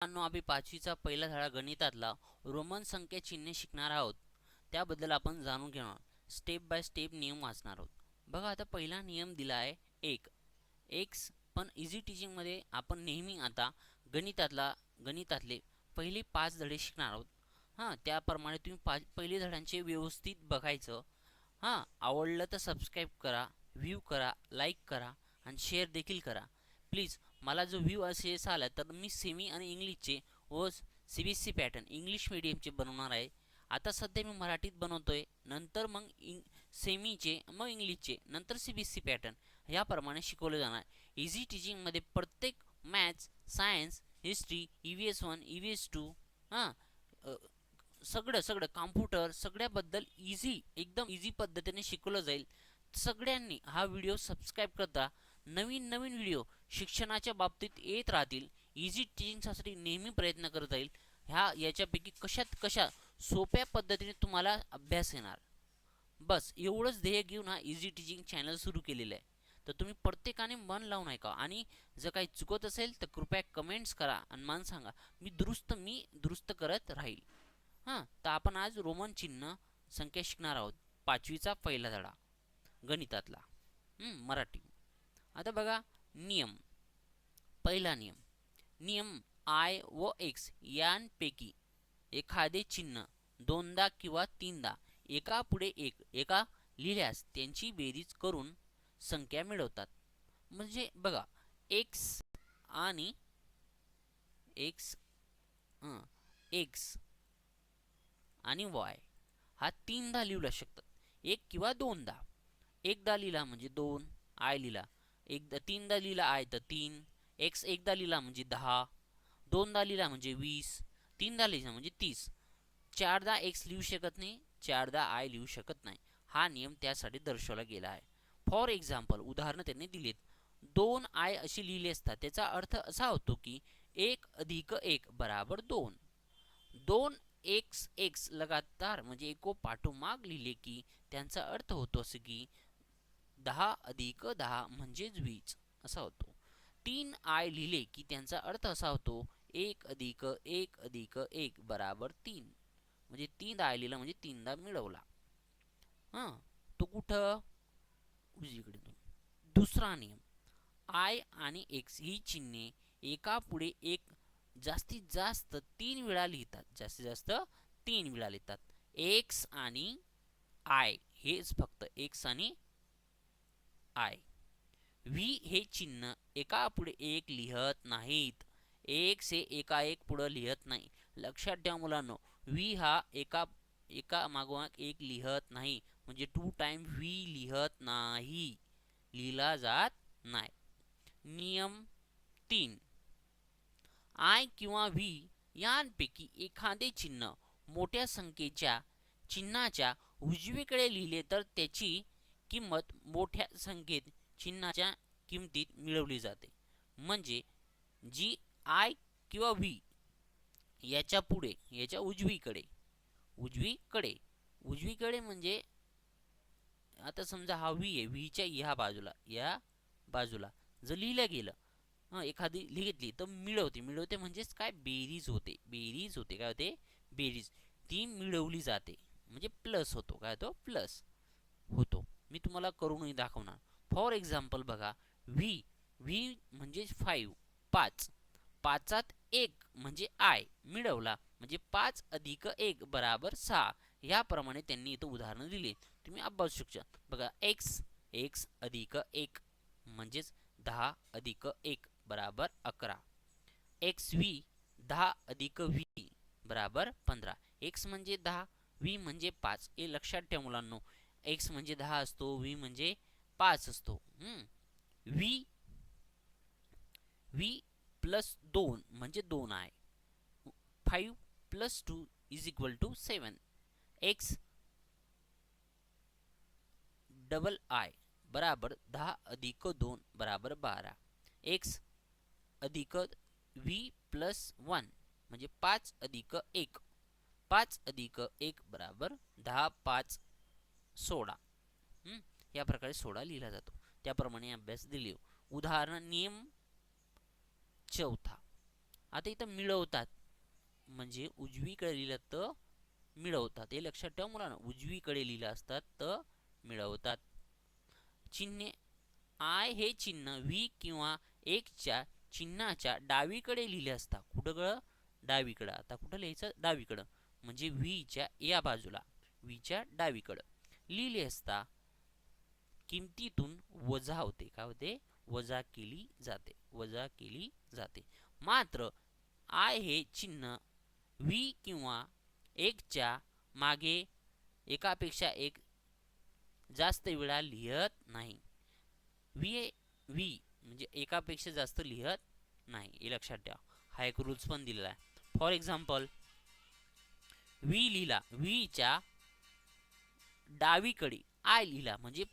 मित्रांनो आम्ही पाचवीचा पहिला धडा गणितातला रोमन संख्या चिन्हे शिकणार आहोत. त्याबद्दल आपण जाणून घेणार. स्टेप बाय स्टेप नियम वाचणार आहोत. बघा आता पहिला नियम दिला आहे एक. एक्स पण इझी टीचिंगमध्ये आपण नेहमी आता गणितातला गणितातले पहिले पाच धडे शिकणार आहोत. हां त्याप्रमाणे तुम्ही पाच पहिले धड्यांचे व्यवस्थित बघायचं. हां आवडलं तर सबस्क्राईब करा व्ह्यू करा लाईक करा आणि शेअर देखील करा. प्लीज मला जो व्ह्यू असेस आला तर मी सेमी आणि इंग्लिशचे व C B S C pattern English मिडियमचे बनवणार आहे. आता सध्या मी मराठीत बनवतो आहे नंतर मग इंग सेमीचे मग इंग्लिशचे नंतर C B S C pattern ह्याप्रमाणे शिकवलं जाणार. इझी टीचिंगमध्ये प्रत्येक maths science history E V S one E V S two हां सगळं सगळं कॉम्प्युटर सगळ्याबद्दल इझी एकदम इझी पद्धतीने शिकवलं जाईल. सगळ्यांनी हा व्हिडिओ सबस्क्राईब करता. नवीन नवीन व्हिडिओ शिक्षणाच्या बाबतीत येत राहतील. इझी टीचिंगसाठी नेहमी प्रयत्न करत जाईल ह्या याच्यापैकी कशात कशा सोप्या पद्धतीने तुम्हाला अभ्यास येणार? बस एवढंच ध्येय घेऊन हा इझी टीचिंग चॅनल सुरू केलेलं आहे. तर तुम्ही प्रत्येकाने मन लावून ऐका आणि जर काही चुकत असेल तर कृपया कमेंट्स करा आणि मन सांगा मी दुरुस्त मी दुरुस्त करत राहील. हां तर आपण आज रोमन चिन्ह संख्या शिकणार आहोत. पाचवीचा पहिला धडा गणितातला. मराठी. आता बघा नियम. पहिला नियम. नियम आय व एक्स यांपैकी एखादे चिन्ह दोनदा किंवा तीनदा एका पुढे एक एका लिहिल्यास त्यांची बेरीज करून संख्या मिळवतात. म्हणजे बघा एक्स आणि एक्स एक्स आणि वाय हा तीनदा लिहू शकतात. एक किंवा दोनदा. एकदा लिहिला म्हणजे दोन आय लिहिला एकदा तीनदा लिहिला आय तर तीन. एक्स एकदा लिहिला म्हणजे दहा. दोनदा लिहिला म्हणजे वीस. तीनदा लिहिला म्हणजे तीस. चारदा एक्स लिहू शकत नाही चारदा आय लिहू शकत नाही. हा नियम त्यासाठी दर्शवला गेला आहे. फॉर एक्झाम्पल उदाहरणं त्यांनी दिलीत. दोन आय अशी लिहिली असतात त्याचा अर्थ असा होतो की एक अधिक एक बराबर दोन. दोन एक्स एक्स लगातार म्हणजे एको पाठोमाग लिहिले की त्यांचा अर्थ होतो असं की दहा अधिक दहा म्हणजेच वीज असा होतो. तीन आय लिहिले की त्यांचा अर्थ असा होतो एक अधिक एक अधिक एक बराबर तीन. म्हणजे तीन आय लिहिला म्हणजे तीनदा मिळवला. हां तो कुठं? उजवीकडे दुसरा नियम. आय आणि एक्स ही चिन्हे एका पुढे एक जास्तीत जास्त तीन वेळा लिहितात. जास्तीत जास्त तीन वेळा लिहितात. एक्स आणि आय हेच फक्त एक्स आणि आय व्ही हे चिन्ह एका पुढे एक लिहत नाहीत. एक से एका एक पुढं लिहत नाही. लक्षात ठेवा मुलांनो व्ही हा एका एका मागोमाग एक लिहत नाही. म्हणजे टू टाइम व्ही लिहत नाही. लिहिला जात नाही. नियम तीन. आय किंवा व्ही यांपैकी एखादे चिन्ह मोठ्या संख्येच्या चिन्हाच्या उजवीकडे लिहिले तर त्याची किंमत मोठ्या संख्येत चिन्हाच्या किमतीत मिळवली जाते. म्हणजे जी आय किंवा व्ही याच्यापुढे याच्या उजवीकडे उजवीकडे उजवीकडे म्हणजे आता समजा हा व्ही आहे व्हीच्या ह्या बाजूला या बाजूला जर लिहिलं गेलं हां एखादी लिहितली तर मिळवते. मिळवते म्हणजेच काय? बेरीज होते. बेरीज होते. काय होते? बेरीज. ती मिळवली जाते. म्हणजे प्लस होतो. काय होतो? प्लस होतो. मी तुम्हाला करूनही दाखवणार. फॉर एक्झाम्पल बघा व्ही व्ही म्हणजे फाईव्ह पाच. पाचात एक म्हणजे आय मिळवला म्हणजे पाच अधिक एक बराबर सहा. याप्रमाणे त्यांनी इथं उदाहरणं दिली. तुम्ही अभ्यासू शकता. बघा एक्स एक्स अधिक एक म्हणजेच दहा अधिक एक बराबर अकरा. एक्स व्ही दहा अधिक व्ही बराबर पंधरा. एक्स म्हणजे दहा व्ही म्हणजे पाच. हे लक्षात ठेवा मुलांनो. एक्स म्हणजे दहा असतो व्ही म्हणजे पाच असतो. व्ही व्ही प्लस दोन म्हणजे दोन आहे. Five plus two is equal to seven X double I बराबर दहा अधिक दोन बराबर बारा. एक्स अधिक व्ही प्लस वन म्हणजे पाच अधिक एक. पाच अधिक एक बराबर दहा पाच सोडा. या प्रकारे सोडा लिहिला जातो. त्याप्रमाणे अभ्यास दिले. उदाहरण नियम चौथा. आता इथं मिळवतात. म्हणजे उजवीकडे लिहिलं तर मिळवतात. हे लक्षात ठेवा मुलांना. उजवीकडे लिहिलं असतात तर मिळवतात. चिन्हे. आय हे चिन्ह व्ही किंवा एकच्या चिन्हाच्या डावीकडे लिहिले असता कुठं गळ डावीकडं. आता कुठं लिहायचं? डावीकडं. म्हणजे व्हीच्या या बाजूला. व्हीच्या डावीकडं. लिहिली असता किमतीतून वजा होते. काय होते? वजा केली जाते. वजा केली जाते. मात्र आय हे चिन्ह व्ही किंवा एकच्या मागे एकापेक्षा एक जास्त वेळा लिहत नाही. व्ही व्ही म्हणजे एकापेक्षा जास्त लिहत नाही. हे लक्षात ठेवा. हा एक रूल्स पण दिलेला आहे. फॉर एक्झाम्पल व्ही लिहिला. व्हीच्या डावीकडे आय लिहिला म्हणजे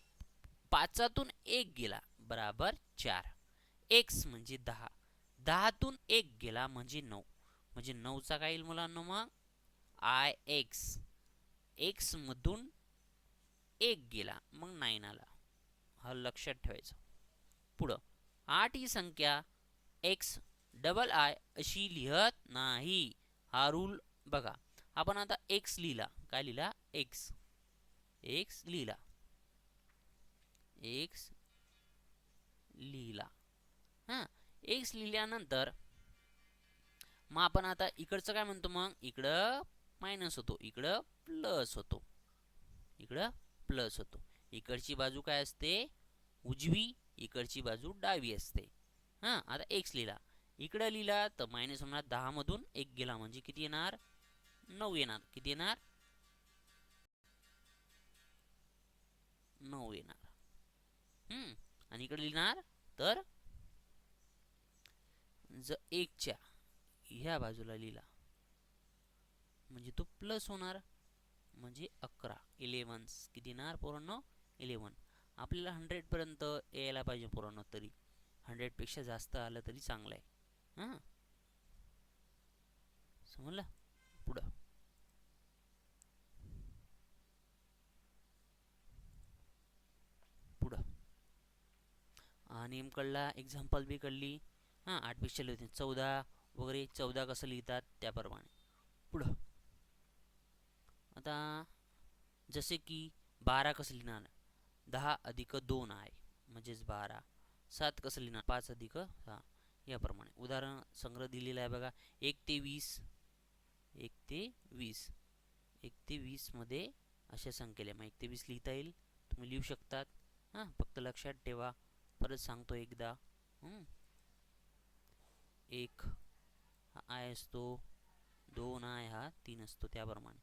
पाचातून एक गेला बराबर चार. एक्स म्हणजे दहा. दहातून एक गेला म्हणजे नऊ. म्हणजे नऊचा काय येईल मुलांना मग? आय एक्स एक्समधून एक गेला मग नाईन आला. हा लक्षात ठेवायचं. पुढं. आठ ही संख्या एक्स डबल आय अशी लिहत नाही. हा रूल बघा. आपण आता एक्स लिहिला. काय लिहिला? एक्स एक्स लिहिला. एक्स लिहिला. हां? एक्स लिहिल्यानंतर मग आपण आता इकडचं काय म्हणतो मग? इकडं मायनस होतो. इकडं प्लस होतो. इकडं प्लस होतो. इकडची बाजू काय असते? उजवी. इकडची बाजू डावी असते. हां? आता एक्स लिहिला. इकडं लिहिला तर मायनस होणार दहामधून एक गेला. म्हणजे किती येणार? नऊ येणार. किती येणार? नऊ येणार. हम्म. आणि इकडे लिहिणार तर ज एकच्या ह्या बाजूला लिहिला. म्हणजे तो प्लस होणार म्हणजे अकरा. इलेवन किती येणार पोरांनो? इलेवन आपल्याला हंड्रेडपर्यंत यायला पाहिजे पोरांनो तरी. हंड्रेडपेक्षा जास्त आलं तरी चांगलं आहे हां? समजलं पुढं पुढं नेम कळला एक्झाम्पल बी कळली. हां आठपेक्षा लिहिते चौदा वगैरे चौदा कसं लिहितात त्याप्रमाणे. पुढं. आता जसे की बारा कसं लिहिणार? दहा अधिक दोन आहे. म्हणजेच बारा. सात कसं लिहिणार? पाच अधिक सहा याप्रमाणे. उदाहरण संग्रह दिलेला आहे बघा. एक ते वीस. एक ते वीस. एक ते वीसमध्ये अशा संख्येला मग एक ते वीस लिहिता येईल. तुम्ही लिहू शकतात. हां फक्त लक्षात ठेवा. परत सांगतो एकदा. एक हा आय असतो दोन आय हा तीन असतो त्याप्रमाणे.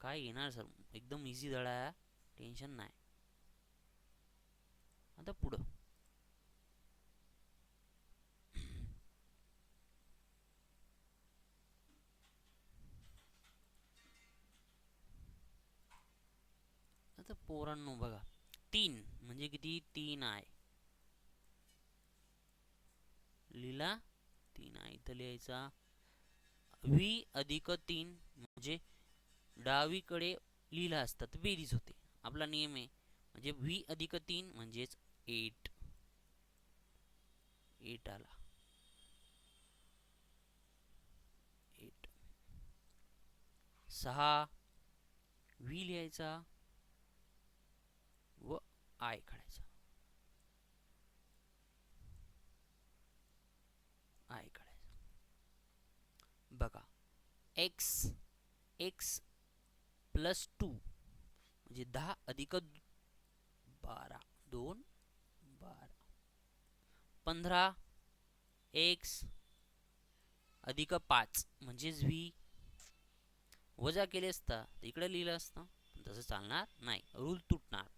काय येणार सर? एकदम इझी धडा आहे टेन्शन नाही. आता पुढं. आता पोरांनो बघा. तीन. म्हणजे किती? तीन आहे लिहिला तीन आहे इथं लिहायचा. व्ही अधिक तीन म्हणजे डावीकडे लिहिला असतात बेरीज होते. आपला नियम आहे. म्हणजे व्ही अधिक तीन म्हणजेच एट. एट आला. एट. सहा. व्ही लिहायचा व आय काढायचा आय काढायचा बघा. एक्स एक्स प्लस टू म्हणजे दहा अधिक बारा दोन बारा. पंधरा एक्स अधिक पाच म्हणजेच व्ही वजा केले असता तर इकडे लिहिलं असतं तसं चालणार नाही. रूल तुटणार.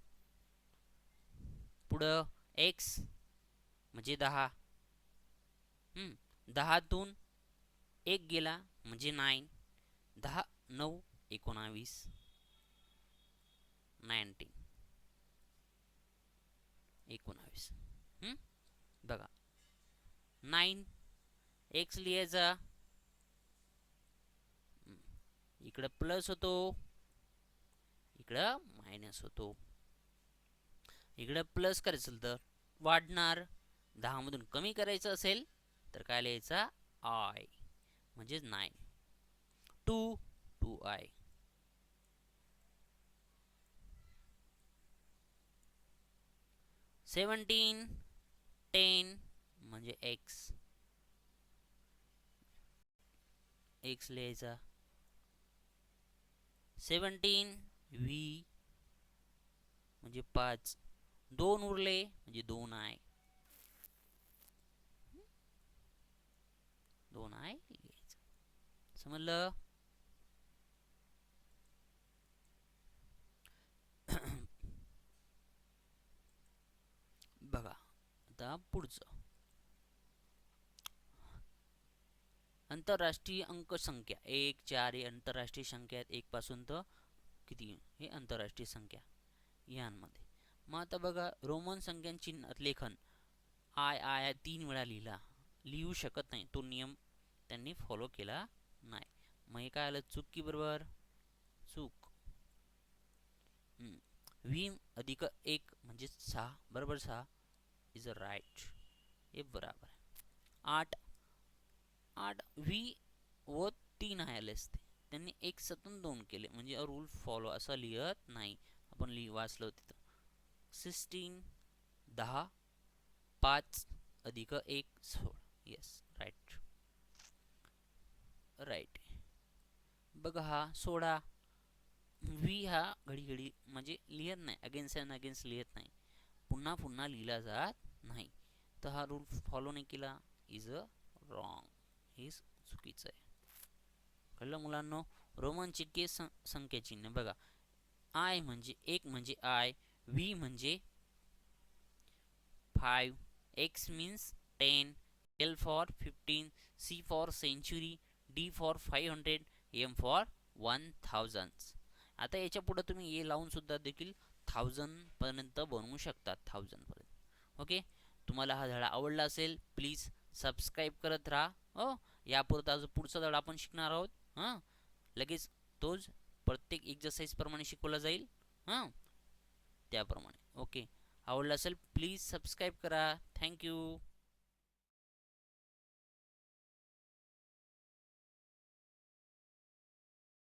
पुढं एक्स म्हणजे दहा. दहातून एक गेला म्हणजे नाईन दहा नऊ एकोणावीस नाईन्टीन एकोणावीस. बघा. नाईन एक्स लिहायचा. इकडं प्लस होतो. इकडं मायनस होतो. इकडं प्लस करायचं तर वाढणार. दहामधून कमी करायचं असेल तर काय लिहायचा? आय म्हणजेच nine two two I seventeen ten म्हणजे एक्स एक्स लिहायचा. सेवन्टीन व्ही म्हणजे पाच. दोन उरले म्हणजे दोन आय दोन आय समजलं बघा आता पुढचं. आंतरराष्ट्रीय अंक संख्या. एक चार हे आंतरराष्ट्रीय संख्या आहेत. एक पासून तर किती? हे आंतरराष्ट्रीय संख्या यांमध्ये. मग आता बघा रोमन संख्यांची लेखन. आय आय तीन वेळा लिहिला. लिहू शकत नाही. तो नियम त्यांनी फॉलो केला. नाही. मग हे काय आलं? चूक की बरोबर? चूक. व्ही अधिक एक म्हणजे सहा. बरोबर सहा? Is a right. हे बरोबर आठ. आठ. व्ही व तीन आहे आले असते. त्यांनी एक सतून दोन केले. म्हणजे रूल फॉलो असं लिहत नाही. आपण लिहि वाचलं तिथं. सिक्स्टीन दहा पाच अधिक एक सोळा. Yes right right. बघा हा सोळा व्ही हा घडी घडी म्हणजे लिहित नाही. अगेन्स्ट अँड अगेन्स्ट लिहित नाही. पुन्हा पुन्हा लिहिला जात नाही. तर हा रूल फॉलो नाही केला. इज अ रॉंग हे चुकीचं आहे. कळलं मुलांनो? रोमन सं संख्या चिन्ह बघा. आय म्हणजे एक म्हणजे आय व्ही म्हणजे five X means ten L for fifteen C for century D for five hundred M for one thousand आता याच्या पुढं तुम्ही ए लावूनसुद्धा देखील थाउजंडपर्यंत बनवू शकता थाउजंडपर्यंत ओके तुम्हाला हा धडा आवडला असेल प्लीज सबस्क्राईब करत राहा. हो? यापुरता जो पुढचा धडा आपण शिकणार आहोत. हां? लगेच तोच प्रत्येक एक्झरसाईजप्रमाणे शिकवला जाईल. हां? त्याप्रमाणे. ओके आवडलं असेल प्लीज सबस्क्राईब करा. थँक्यू